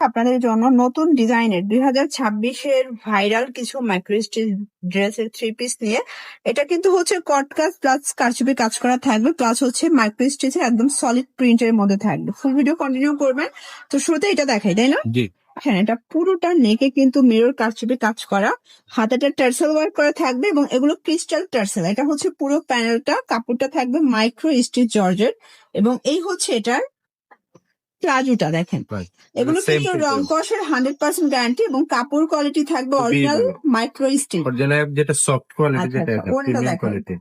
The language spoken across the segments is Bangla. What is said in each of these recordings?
আপনাদের জন্য নতুন ডিজাইনের দুই হাজার ছাব্বিশের ভাইরাল কিছু মাইক্রোস্টিচ ড্রেসের থ্রি পিস নিয়ে। এটা কিন্তু হচ্ছে কট কাজ প্লাস কারচুপি কাজ করা থাকবে প্লাস হচ্ছে মাইক্রোস্টিচের একদম সলিড প্রিন্টের মধ্যে থাকবে। ফুল ভিডিও কন্টিনিউ করবেন। তো শুরুতে এটা দেখাই তাই না? হ্যাঁ এটা পুরোটা নেকে কিন্তু মিরর কারচুপি কাজ করা। হাতাটা টার্সেল ওয়ার্ক করা থাকবে এবং এগুলো ক্রিস্টাল টার্সেল এটা হচ্ছে পুরো প্যানেলটা কাপড়টা থাকবে মাইক্রো স্টিচ জর্জেট। এবং এই হচ্ছে এটার প্লাজোটা দেখেন। এগুলো কিন্তু রং কষের হান্ড্রেড পার্সেন্ট গ্যারান্টি এবং কাপড় কোয়ালিটি থাকবে অরিজিনাল মাইক্রো অরিজিনাল যেটা সফট কোয়ালিটি আচ্ছা, যেটা আচ্ছা,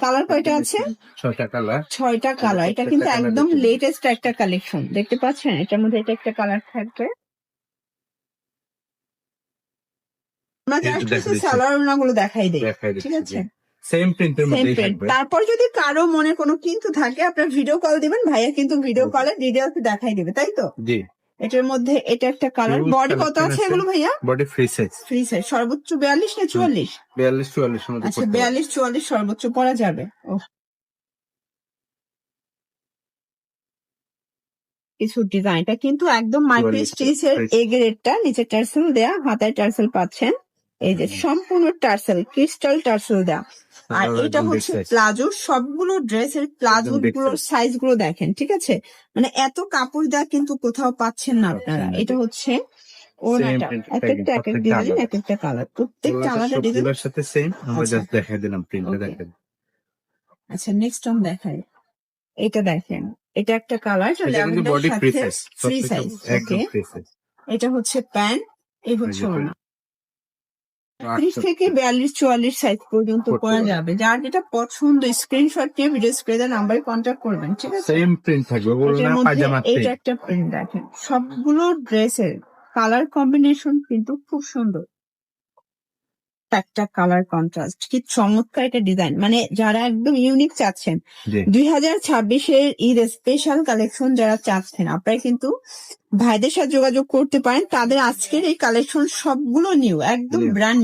কালার কয়টা আছে? ছয়টা কালার ছয়টা কালার এটা কিন্তু একদম লেটেস্ট একটা কালেকশন দেখতে পাচ্ছেন? এটার মধ্যে এটা একটা কালার থাকবে। দিচ্ছি। সালোয়ারগুলো দেখাই দেখাই ঠিক আছে? সেম প্রিন্টের মধ্যেই থাকবে। তারপর যদি কারও মনে কোনো কিন্তু থাকে আপনার ভিডিও কল দিবেন ভাইয়া কিন্তু ভিডিও কলে ডিটেলস দেখাই দিবে তাই তো? জি। এটার মধ্যে এটা একটা কালার বডি কত আছে। এগুলো ভাইয়া? Body free size free size সর্বোচ্চ বিয়াল্লিশ না চুয়াল্লিশ? বিয়াল্লিশ চুয়াল্লিশ মধ্যে আচ্ছা করতে পারবে। বিয়াল্লিশ চুয়াল্লিশ সর্বোচ্চ পরা যাবে। ও কিছু ডিজাইনটা কিন্তু একদম মাইক্রো চুয়াল্লিশ স্টিচের। এ গ্রেডটা নিচে টার্সেল দেয়া হাতায় টার্সেল পাচ্ছেন। এই যে সম্পূর্ণ টার্সেল ক্রিস্টাল টার্সেল দেয়া। আর এটা হচ্ছে। প্লাজো সবগুলো ড্রেসের প্লাজো গুলোর সাইজগুলো দেখেন ঠিক আছে? মানে এত কাপড় দেওয়া কিন্তু কোথাও পাচ্ছেন না আপনারা। এটা হচ্ছে ওনাটা এক একটা এক এক ডিজাইন আলাদা। এক একটা কালার প্রত্যেকটা আলাদা ডিজাইন সাথে সেম আমরা আচ্ছা। জাস্ট দেখাই দিলাম প্রিন্টটা দেখেন। আচ্ছা নেক্সট টাইম দেখাই। এটা দেখেন এটা একটা কালার এটা কিন্তু body free size free size okay এটা হচ্ছে প্যান্ট এই হচ্ছে ওড়না। ত্রিশ থেকে বিয়াল্লিশ চুয়াল্লিশ সাইজ পর্যন্ত পারবে। যাবে। যার যেটা পছন্দ স্ক্রিনশট নিয়ে ভিডিও স্ক্রিনের নাম্বারে কন্ট্যাক্ট করবেন ঠিক আছে? সেম প্রিন্ট থাকবে এইটা একটা প্রিন্ট দেখেন। সবগুলো ড্রেসের কালার কম্বিনেশন কিন্তু খুব সুন্দর। একটা কালার কন্ট্রাস্ট কি চমৎকার একটা ডিজাইন মানে যারা একদম ইউনিক চাচ্ছেন দুই হাজার ছাব্বিশের ঈদ স্পেশাল কালেকশন যারা চাচ্ছেন আপনারা কিন্তু ভাইদের সাথে যোগাযোগ করতে পারেন। তাদের আজকের এই কালেকশন সবগুলো নিউ একদম। Brand new